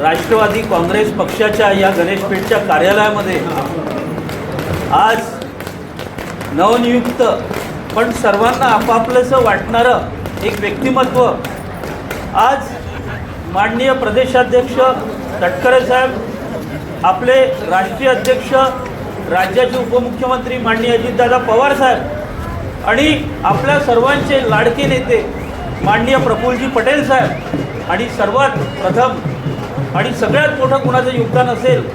राष्ट्रवादी काँग्रेस पक्षाच्या या गणेशपेठच्या कार्यालयामध्ये आज नवनियुक्त पण सर्वांना आपापलंसं वाटणारं एक व्यक्तिमत्व आज माननीय प्रदेशाध्यक्ष तटकरे साहेब आपले राष्ट्रीय अध्यक्ष राज्याचे उपमुख्यमंत्री माननीय अजितदादा पवार साहेब आणि आपल्या सर्वांचे लाडके नेते माननीय प्रफुल्लजी पटेल साहेब आणि सर्वात प्रथम आणि सगळ्यात मोठं कुणाचं योगदान असेल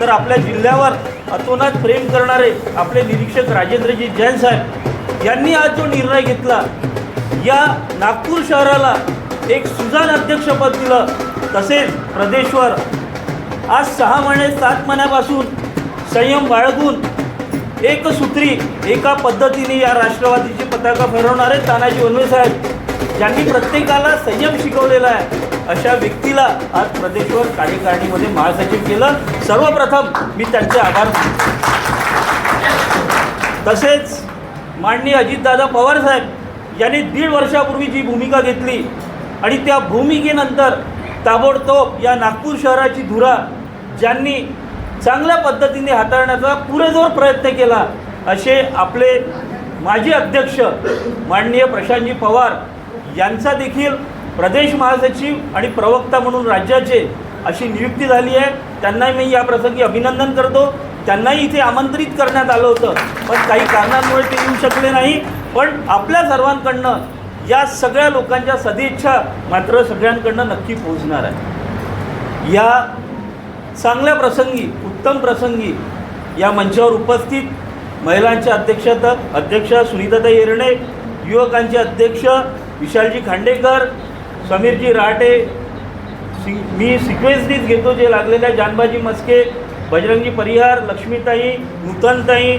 तर आपल्या जिल्ह्यावर अतोनात प्रेम करणारे आपले निरीक्षक राजेंद्रजी जैन साहेब यांनी आज जो निर्णय घेतला या नागपूर शहराला एक सुजान अध्यक्षपद दिलं तसेच प्रदेशवर आज सहा महिने सात महिन्यापासून संयम बाळगून एकसूत्री एका पद्धतीने या राष्ट्रवादीची पताका फरवणारे तानाजी वनवे साहेब ज्यांनी प्रत्येकाला संयम शिकवलेला आहे. अशा व्यक्तीला आज प्रदेशवर कार्यकारिणीमध्ये महासचिव केलं. सर्वप्रथम मी त्यांचे आभार तसेच माननीय अजितदादा पवार साहेब यांनी दीड वर्षापूर्वी जी भूमिका घेतली आणि त्या भूमिकेनंतर ताबडतोब या नागपूर शहराची धुरा ज्यांनी चांगल्या पद्धतीने हाताळण्याचा पुरेजोर प्रयत्न केला असे आपले माजी अध्यक्ष माननीय प्रशांतजी पवार यांचा देखील प्रदेश महासचिव आणि प्रवक्ता म्हणून राज्याचे अशी नियुक्ती झाली आहे. त्यांनाही मी या प्रसंगी अभिनंदन करतो. त्यांनाही इथे आमंत्रित करण्यात आलं होतं. पण काही कारणांमुळे ते येऊ शकले नाही. पण आपल्या सर्वांकडनं या सगळ्या लोकांच्या सदिच्छा मात्र सगळ्यांकडनं नक्की पोहोचणार आहे. या चांगल्या प्रसंगी उत्तम प्रसंगी या मंचावर उपस्थित महिलांच्या अध्यक्षता अध्यक्ष सुनीताताई येरणे युवकांचे अध्यक्ष विशालजी खांडेकर समीरजी राटे सि मी सिक्वेन्सनीच घेतो जे लागलेल्या जानबाजी मस्के बजरंगी परिहार लक्ष्मीताई नूतनताई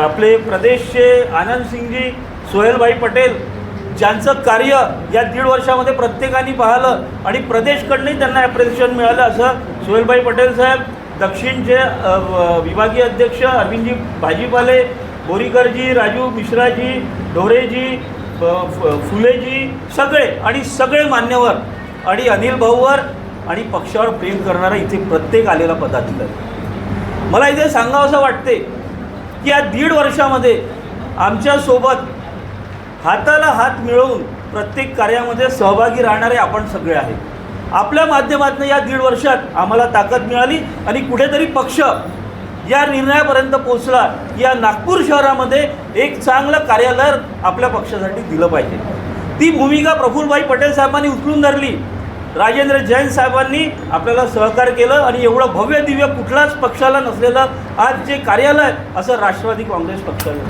आपले प्रदेशचे आनंद सिंगजी सोहेलभाई पटेल ज्यांचं कार्य या दीड वर्षामध्ये प्रत्येकाने पाहिलं आणि प्रदेशकडनंही त्यांना ॲप्रिसिएशन मिळालं असं सोहेलभाई पटेल साहेब दक्षिणचे विभागीय अध्यक्ष अरविंदजी भाजीपाले बोरीकरजी राजू मिश्राजी ढोरेजी फुलेजी सगळे आणि सगळे मान्यवर आणि अनिल भाऊवर आणि पक्षावर प्रेम करणारा इथे प्रत्येक आलेला पदाधिकारी. मला इथे सांगावं असं वाटते की या दीड वर्षामध्ये आमच्यासोबत हाताला हात मिळवून प्रत्येक कार्यामध्ये सहभागी राहणारे आपण सगळे आहे आपल्या माध्यमातून या दीड वर्षात आम्हाला ताकद मिळाली आणि कुठेतरी पक्ष या निर्णयापर्यंत पोचला या नागपूर शहरामध्ये एक चांगलं कार्यालय आपल्या पक्षासाठी दिलं पाहिजे. ती भूमिका प्रफुल्लभाई पटेल साहेबांनी उचलून धरली. राजेंद्र जैन साहेबांनी आपल्याला सहकार्य केलं आणि एवढं भव्य दिव्य कुठलाच पक्षाला नसलेलं आज जे कार्यालय असं राष्ट्रवादी काँग्रेस पक्षाला.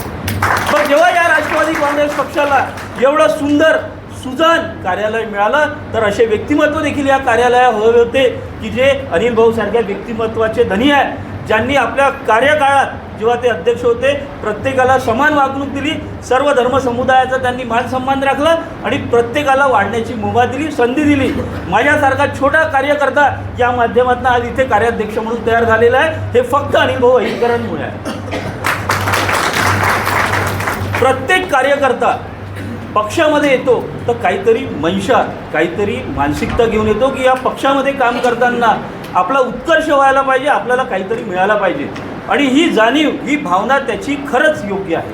पण जेव्हा या राष्ट्रवादी काँग्रेस पक्षाला एवढं सुंदर सुजान कार्यालय मिळालं तर असे व्यक्तिमत्व देखील या कार्यालयात हवे होते की जे अनिल भाऊ सारख्या व्यक्तिमत्वाचे धनी आहे. ज्यांनी आपल्या कार्यकाळात जेव्हा ते अध्यक्ष होते प्रत्येकाला समान वागणूक दिली सर्व धर्म समुदायाचा त्यांनी मान सन्मान राखला आणि प्रत्येकाला वाढण्याची मुभा दिली संधी दिली. माझ्यासारखा छोटा कार्यकर्ता या माध्यमातून आज इथे कार्याध्यक्ष म्हणून तयार झालेला आहे. हे फक्त अनुभव अहिकरणमुळे आहे. प्रत्येक कार्यकर्ता पक्षामध्ये येतो तर काहीतरी मनशा काहीतरी मानसिकता घेऊन येतो की या पक्षामध्ये काम करताना आपला उत्कर्ष व्हायला पाहिजे आपल्याला काहीतरी मिळायला पाहिजे. आणि ही जाणीव ही भावना त्याची खरंच योग्य आहे.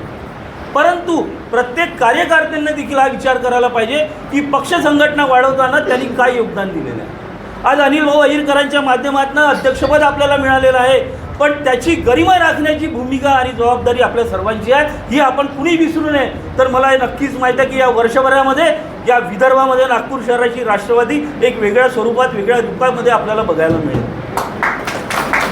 परंतु प्रत्येक कार्यकर्त्यांनी देखील हा विचार करायला पाहिजे की पक्ष संघटना वाढवताना त्यांनी काय योगदान दिलेलं आहे. आज अनिल भाऊ अहिरकरांच्या माध्यमातून अध्यक्षपद आपल्याला मिळालेलं आहे पण त्याची गरिमा राखण्याची भूमिका आणि जबाबदारी आपल्या सर्वांची आहे ही आपण कुणी विसरू नये. तर मला हे नक्कीच माहीत आहे की या वर्षभरामध्ये या विदर्भामध्ये नागपूर शहराची राष्ट्रवादी एक वेगळ्या स्वरूपात वेगळ्या रूपामध्ये आपल्याला बघायला मिळेल.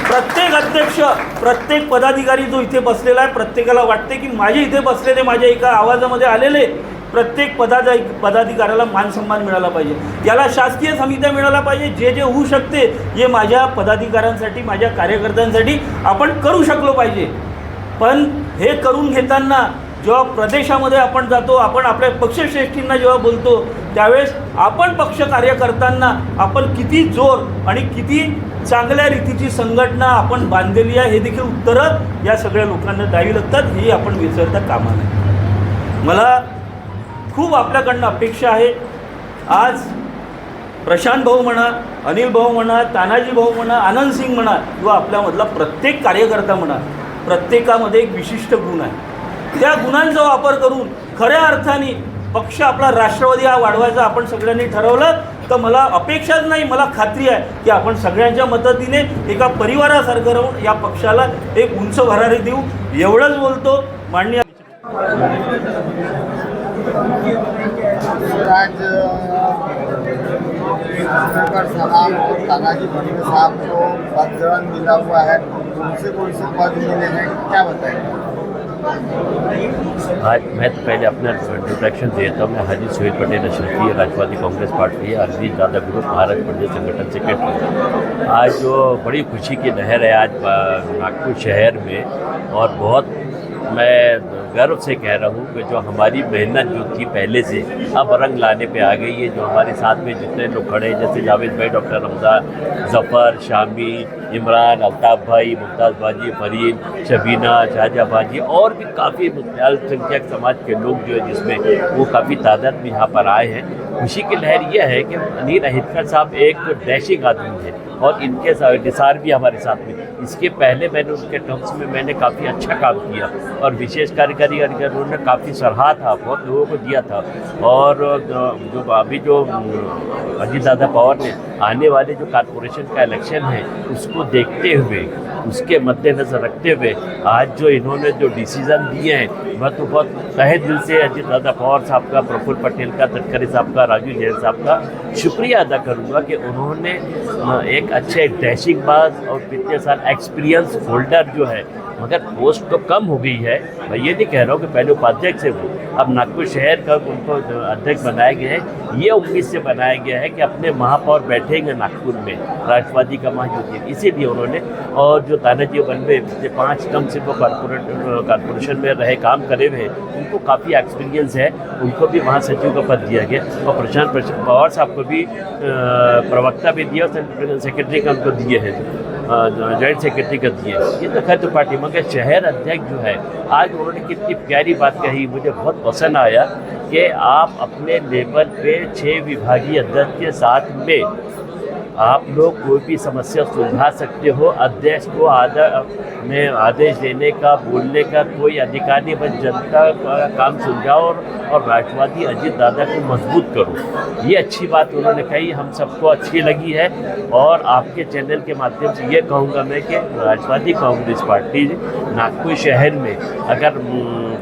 प्रत्येक अध्यक्ष प्रत्येक पदाधिकारी जो इथे बसलेला आहे प्रत्येकाला वाटते की माझे इथे बसलेले माझ्या एका आवाजामध्ये आलेले प्रत्येक पदाधिक पदाधिकाऱ्याला मान सन्मान मिळाला पाहिजे. याला शासकीय समित्या मिळाला पाहिजे. जे जे होऊ शकते हे माझ्या पदाधिकाऱ्यांसाठी माझ्या कार्यकर्त्यांसाठी आपण करू शकलो पाहिजे. पण हे करून घेताना जेव्हा प्रदेशामध्ये आपण जातो आपण आपल्या पक्षश्रेष्ठींना जेव्हा बोलतो त्यावेळेस आपण पक्ष कार्य करताना आपण किती जोर आणि किती चांगल्या रीतीची संघटना आपण बांधलेली आहे हे देखील उत्तरं या सगळ्या लोकांना द्यावी लागतात हे आपण विसरता कामा नाही मला खूप आपल्याकडनं अपेक्षा आहे. आज प्रशांत भाऊ म्हणा अनिल भाऊ म्हणा तानाजी भाऊ म्हणा आनंद सिंग म्हणा किंवा आपल्यामधला प्रत्येक कार्यकर्ता म्हणा प्रत्येकामध्ये एक विशिष्ट गुण आहे. त्या गुणांचा वापर करून खऱ्या अर्थाने पक्ष आपला राष्ट्रवादी हा वाढवायचा आपण सगळ्यांनी ठरवलं तर मला अपेक्षाच नाही मला खात्री आहे की आपण सगळ्यांच्या मदतीने एका परिवारासारखं राहून या पक्षाला एक उंच भरारी देऊ. एवढंच बोलतो. माननीय साहब और तानाजी भट्ट साहब को पदग्रहण मिला हुआ है। उनसे कोई संवाद मिले हैं। क्या बताएंगे आज मैं तो पहले अपना इंट्रोडक्शन देता हूँ। मैं हाजी सुहेल पटेल अशरफी राष्ट्रवादी कांग्रेस पार्टी अरजी दादा ग्रुप महाराष्ट्र प्रदेश संगठन सेक्रेटरी आज जो बड़ी खुशी की लहर है आज नागपुर शहर में और बहुत मैं गर्व से कह रहा हूँ कि जो हमारी मेहनत जो थी पहले से, अब रंग लाने पे आ गई है। जो हमारे साथ में जितने लोग खड़े हैं, जैसे जावेद भाई, डॉक्टर रमज़ान, जफ़र, शामी, इमरान, अल्ताफ़ भाई, मुमताज़ बाजी, फरीन, शबीना, शाहजहाँ बाजी, और भी काफ़ी अल्पसंख्यक समाज के लोग जो है जिसमें वो काफ़ी तादाद में यहाँ पर आए हैं। खुशी की लहर यह है कि अनिल अहितकर साहब एक डैशिंग आदमी है और इनके निसार भी हमारे साथ में। इसके पहले मैंने उनके टर्म्स में मैंने काफ़ी अच्छा काम किया और विशेष कार्यकारी अधिकारी उन्होंने काफ़ी सराहा था, बहुत लोगों को दिया था। और जो अभी जो अजीत दादा पवार ने आने वाले जो कारपोरेशन का इलेक्शन है, उसको देखते हुए, उसके मद्देनज़र रखते हुए, आज जो इन्होंने जो डिसीज़न दिए हैं, मैं तो बहुत तहे दिल से अजीत दादा पवार साहब का, प्रफुल्ल पटेल का, तटकरे साहब का, राजू जैन साहब का शुक्रिया अदा करूँगा कि उन्होंने एक अच्छे डैशिंग बाज और पिछले साल एक्सपीरियंस होल्डर जो है मगर पोस्ट तो कम हो गई है। मैं ये नहीं कह रहा हूँ कि पहले उपाध्यक्ष है वो। अब नागपुर शहर का उनको अध्यक्ष बनाया गया है, ये उम्मीद से बनाया गया है कि अपने महापौर बैठेंगे नागपुर में, राष्ट्रवादी का महायुति। इसीलिए उन्होंने, और जो तानाजी बनवे पिछले पाँच कम से वो कारपोरेट कारपोरेशन में रहे, काम करे हुए, उनको काफ़ी एक्सपीरियंस है। उनको भी महासचिव का पद दिया गया, और प्रशांत पवार साहब को भी प्रवक्ता भी दिया, और सेक्रेटरी का उनको दिए हैं। जॉइंट सेक्रेटरी कर दिए। ये तो खैर तो पार्टी, मगर शहर अध्यक्ष जो है, आज उन्होंने कितनी प्यारी बात कही। मुझे बहुत पसंद आया कि आप अपने लेवल पे छः विभागीय अध्यक्ष के साथ में आप लोग कोई भी समस्या सुलझा सकते हो। अध्यक्ष को आदर में आदेश देने का बोलने का कोई अधिकार नहीं बस जनता का काम सुलझाओ और, और राष्ट्रवादी अजीत दादा को मज़बूत करो। ये अच्छी बात उन्होंने कही हम सबको अच्छी लगी है और आपके चैनल के माध्यम से ये कहूँगा मैं कि राष्ट्रवादी कांग्रेस पार्टी नागपुर शहर में अगर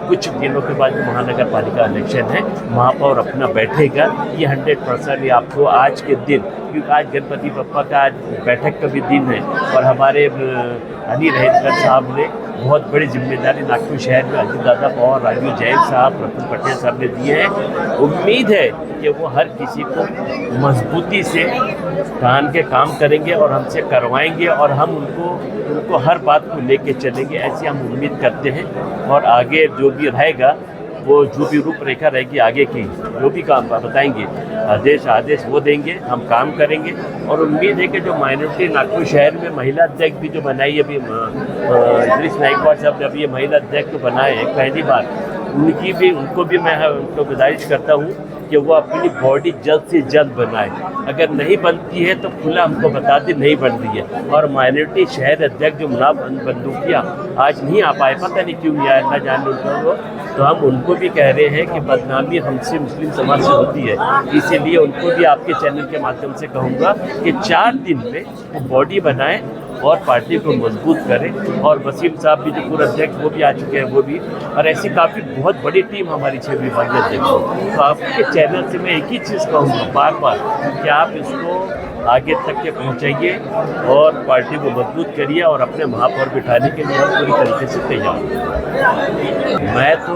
कुछ दिनों के बाद महानगर पालिका इलेक्शन है महापौर अपना बैठेगा। ये हंड्रेड परसेंट आपको आज के दिन क्योंकि आज गणपति बप्पा का आज बैठक का भी दिन है और हमारे अनिल हेडकर साहब ने बहुत बड़ी ज़िम्मेदारी नागपुर शहर में अजीत दादा पवार राजू जैन साहब, प्रफुल्ल पटेल साहब ने दिए हैं। उम्मीद है कि वो हर किसी को मजबूती से कान के काम करेंगे और हमसे करवाएँगे और हम उनको उनको हर बात को लेके चलेंगे, ऐसी हम उम्मीद करते हैं। और आगे जो भी रहेगा वो जो भी रूपरेखा रहेगी आगे की, जो भी काम बताएँगे, आदेश आदेश वो देंगे, हम काम करेंगे। और उम्मीद है कि जो माइनॉरिटी नागपुर शहर में महिला अध्यक्ष भी जो बनाई है अभी गिरीश नाइकवाड साहब ने अभी ये महिला अध्यक्ष बनाए हैं, पहली बार उनकी भी, उनको भी मैं, उनको गुजारिश करता हूँ कि वो अपनी बॉडी जल्द से जल्द बनाए। अगर नहीं बनती है तो खुला हमको बता दे, नहीं बन रही है। और माइनॉरिटी शहर अध्यक्ष जो मुनाफ बंदूकिया आज नहीं आ पाए। पता नहीं क्यों आया ना जाने उनको तो हम उनको भी कह रहे हैं कि बदनामी हमसे मुस्लिम समाज से होती है। इसीलिए उनको भी आपके चैनल के माध्यम से कहूँगा कि चार दिन में वो बॉडी बनाएँ और पार्टी को मज़बूत करें और वसीम साहब भी जो पूर्व अध्यक्ष, वो भी आ चुके हैं, वो भी और ऐसी काफ़ी बहुत बड़ी टीम हमारी छः विभागीय अध्यक्ष। तो आपके चैनल से मैं एक ही चीज़ कहूँगा बार बार कि आप इसको आगे तक के पहुँचाइए और पार्टी को मज़बूत करिए और अपने महापौर बिठाने के लिए पूरी तरीके से तैयार मैं तो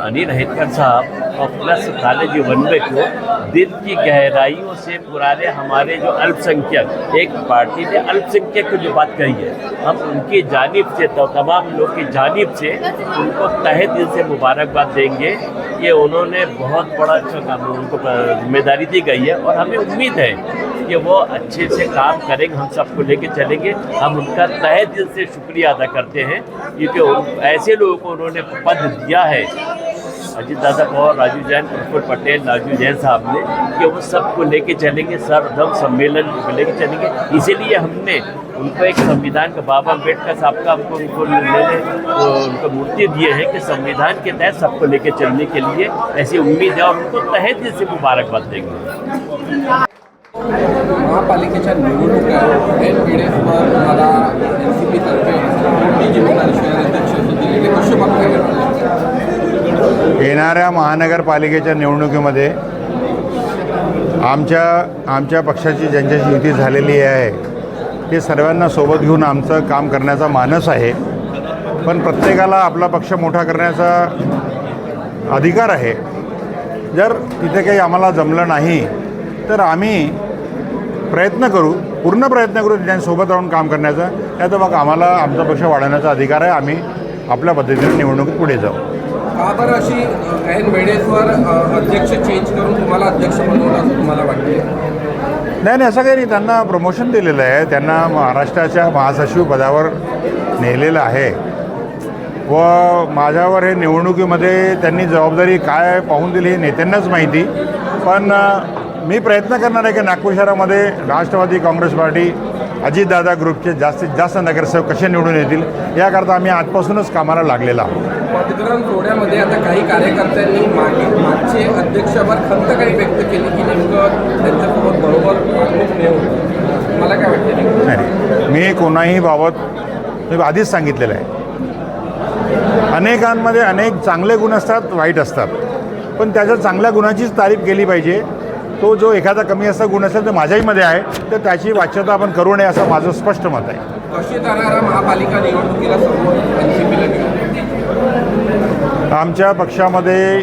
अनिल हेतकर साहब और प्लस तालेजी वनवे को दिल की गहराइयों से पुराने हमारे जो अल्पसंख्यक, एक पार्टी ने अल्पसंख्यक की जो बात कही है, हम उनकी जानिब से तो तमाम लोग की जानिब से उनको तहे दिल से मुबारकबाद देंगे। कि उन्होंने बहुत बड़ा अच्छा काम उनको ज़िम्मेदारी दी गई है और हमें उम्मीद है कि वो अच्छे से काम करेंगे, हम सबको लेके चलेंगे। हम उनका तहे दिल से शुक्रिया अदा करते हैं, क्योंकि ऐसे लोगों को उन्होंने पद दिया है अजीत दादा पवार राजू जैन, प्रफुल्ल पटेल, राजू जैन साहब ने कि वो सबको लेके चलेंगे, सर्वधर्म सम्मेलन लेके चलेंगे। इसीलिए हमने उनको एक संविधान का, बाबा अंबेडकर साहब का हमको उनको लेने तो उनको मूर्ति दिए हैं कि संविधान के तहत सबको लेके चलने के लिए ऐसी उम्मीद है और उनको तहे दिल से मुबारकबाद देंगे। महापालिकेच्या निवडणुका वेळेसवर तुम्हाला एन सी पीतर्फे अध्यक्ष दिलेली कसे येणाऱ्या महानगरपालिकेच्या निवडणुकीमध्ये आमच्या आमच्या पक्षाची ज्यांच्याशी युती झालेली आहे ते सर्वांना सोबत घेऊन आमचं काम करण्याचा मानस आहे. पण प्रत्येकाला आपला पक्ष मोठा करण्याचा अधिकार आहे. जर तिथे काही आम्हाला जमलं नाही तर आम्ही प्रयत्न करू पूर्ण प्रयत्न करू त्यांच्यासोबत राहून काम करण्याचा. त्यात मग आम्हाला आमचा पक्ष वाढवण्याचा अधिकार आहे. आम्ही आपल्या पद्धतीने निवडणुकीत पुढे जाऊ. का बरं अशी ऐन वेळेसवर अध्यक्ष चेंज करून तुम्हाला अध्यक्ष बनवलं असं तुम्हाला वाटते नाही नाही असं काही नाही. त्यांना प्रमोशन दिलेलं आहे. त्यांना महाराष्ट्राच्या महासचिव पदावर नेलेलं आहे. व माझ्यावर हे निवडणुकीमध्ये त्यांनी जबाबदारी काय पाहून दिली हे नेत्यांनाच माहिती. पण मी प्रयत्न करणार आहे की नागपूर शहरामध्ये राष्ट्रवादी काँग्रेस पार्टी अजितदादा ग्रुपचे जास्तीत जास्त नगरसेवक कसे निवडून येतील याकरता आम्ही आजपासूनच कामाला लागलेला आहोत. सोहळ्यामध्ये आता काही कार्यकर्त्यांनी मागे मागचे अध्यक्षावर खंत काही व्यक्त केली की नेमकं त्यांच्यासोबत बरोबर वागणूक नाही होत. मला काय वाटते नाही मी कोणाही बाबत मी आधीच सांगितलेलं आहे. अनेकांमध्ये अनेक चांगले गुण असतात वाईट असतात. पण त्याच्या चांगल्या गुणाचीच तारीफ केली पाहिजे. तो जो एखादा कमी असा गुण असेल तर माझ्याहीमध्ये आहे तर त्याची वाच्यता आपण करू नये असं माझं स्पष्ट मत आहे. कशी जाणारा महापालिका निवडणुकीला आमच्या पक्षामध्ये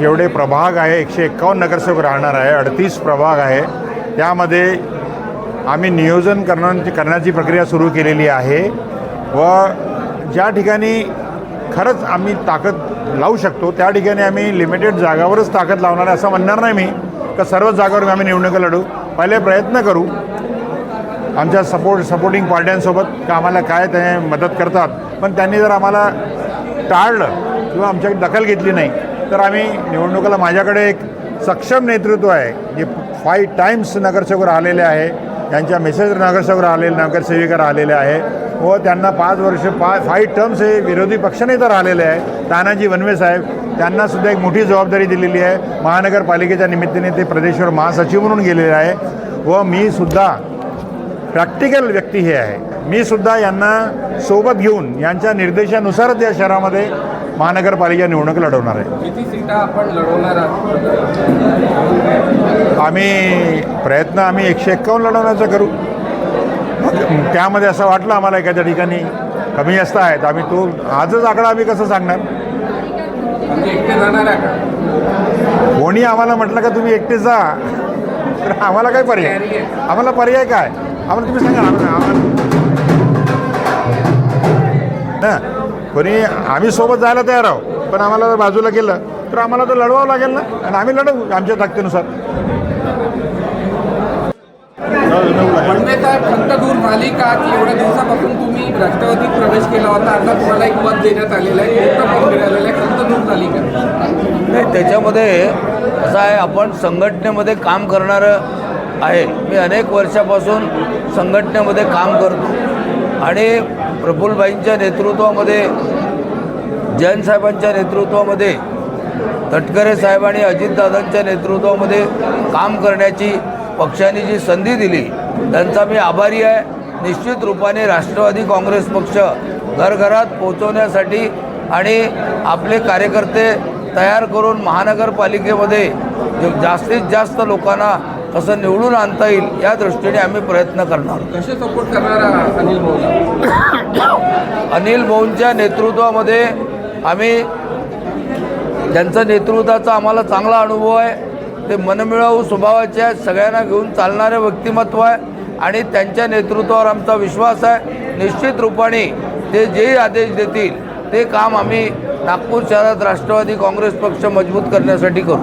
जेवढे प्रभाग आहे एकशे एक्कावन्न नगरसेवक राहणार आहे अडतीस प्रभाग आहे. त्यामध्ये आम्ही नियोजन करण्याची करण्याची प्रक्रिया सुरू केलेली आहे व ज्या ठिकाणी खरंच आम्ही ताकद लावू शकतो त्या ठिकाणी आम्ही लिमिटेड जागावरच ताकद लावणार आहे असं म्हणणार नाही मी. का सर्वच जागावर आम्ही निवडणुका लढू. पहिले प्रयत्न करू आमच्या सपोर्ट सपोर्टिंग पार्ट्यांसोबत का आम्हाला काय ते मदत करतात. पण त्यांनी जर आम्हाला टाळलं किंवा आमच्याकडे दखल घेतली नाही तर आम्ही निवडणुकीला माझ्याकडे एक सक्षम नेतृत्व आहे जे फाय टाईम्स नगरसेवक राहिलेले आहे. त्यांच्या मेसेज नगरसेवक राहिलेले नगरसेविका राहिलेल्या आहे. व त्यांना पाच वर्ष पा फाय टर्म्स हे विरोधी पक्षनेता राहिलेले आहे तानाजी वनवे साहेब त्यांनासुद्धा एक मोठी जबाबदारी दिलेली आहे. महानगरपालिकेच्या निमित्ताने ते प्रदेशवर महासचिव म्हणून गेलेले आहे. व मी सुद्धा प्रॅक्टिकल व्यक्ती हे आहे. मी सुद्धा यांना सोबत घेऊन यांच्या निर्देशानुसारच या शहरामध्ये महानगरपालिका निवडणूक लढवणार आहे. किती सीटा आपण लढवणार आहात? आम्ही प्रयत्न आम्ही एकशे एक्कावन्न लढवण्याचा करू. त्यामध्ये असं वाटलं आम्हाला एखाद्या ठिकाणी कमी जास्त आहे तर आम्ही तो आजच आकडा आम्ही कसं सांगणार? म्हणजे कोणी आम्हाला म्हटलं का तुम्ही एकटे जा? तर आम्हाला काय पर्याय? आम्हाला पर्याय काय? आम्हाला तुम्ही सांगा. ना कोणी आम्ही सोबत जायला तयार आहोत पण आम्हाला जर बाजूला केलं तर आम्हाला तर लढवावं लागेल ना? आणि आम्ही लढवू आमच्या ताकदीनुसार. म्हणजे काय खंत दूर झाली का की एवढ्या दिवसापासून तुम्ही राष्ट्रवादीत प्रवेश केला होता आता तुम्हाला एक पद देण्यात आलेलं आहे पद मिळालेलं आहे खंत दूर झाली का नाही त्याच्यामध्ये असं आहे आपण संघटनेमध्ये काम करणारं आहे. मी अनेक वर्षापासून संघटनेमध्ये काम करतो. आणि प्रफुल्लबाईंच्या नेतृत्वामध्ये जैन साहेबांच्या नेतृत्वामध्ये तटकरे साहेब आणि अजितदादांच्या नेतृत्वामध्ये काम करण्याची पक्षाने जी संधी दिली त्यांचा मी आभारी आहे. निश्चित रूपाने राष्ट्रवादी काँग्रेस पक्ष घरघरात पोहोचवण्यासाठी आणि आपले कार्यकर्ते तयार करून महानगरपालिकेमध्ये जे जास्तीत जास्त लोकांना कसं निवडून आणता येईल या दृष्टीने आम्ही प्रयत्न करणार. कसे सपोर्ट करणार अनिल अनिल भाऊंच्या नेतृत्वामध्ये आम्ही ज्यांचं नेतृत्वाचा आम्हाला चांगला अनुभव आहे ते मनमिळावू स्वभावाचे आहेत. सगळ्यांना घेऊन चालणारे व्यक्तिमत्व आहे आणि त्यांच्या नेतृत्वावर आमचा विश्वास आहे. निश्चित रूपाने ते जे आदेश देतील ते काम आम्ही नागपूर शहरात राष्ट्रवादी काँग्रेस पक्ष मजबूत करण्यासाठी करू.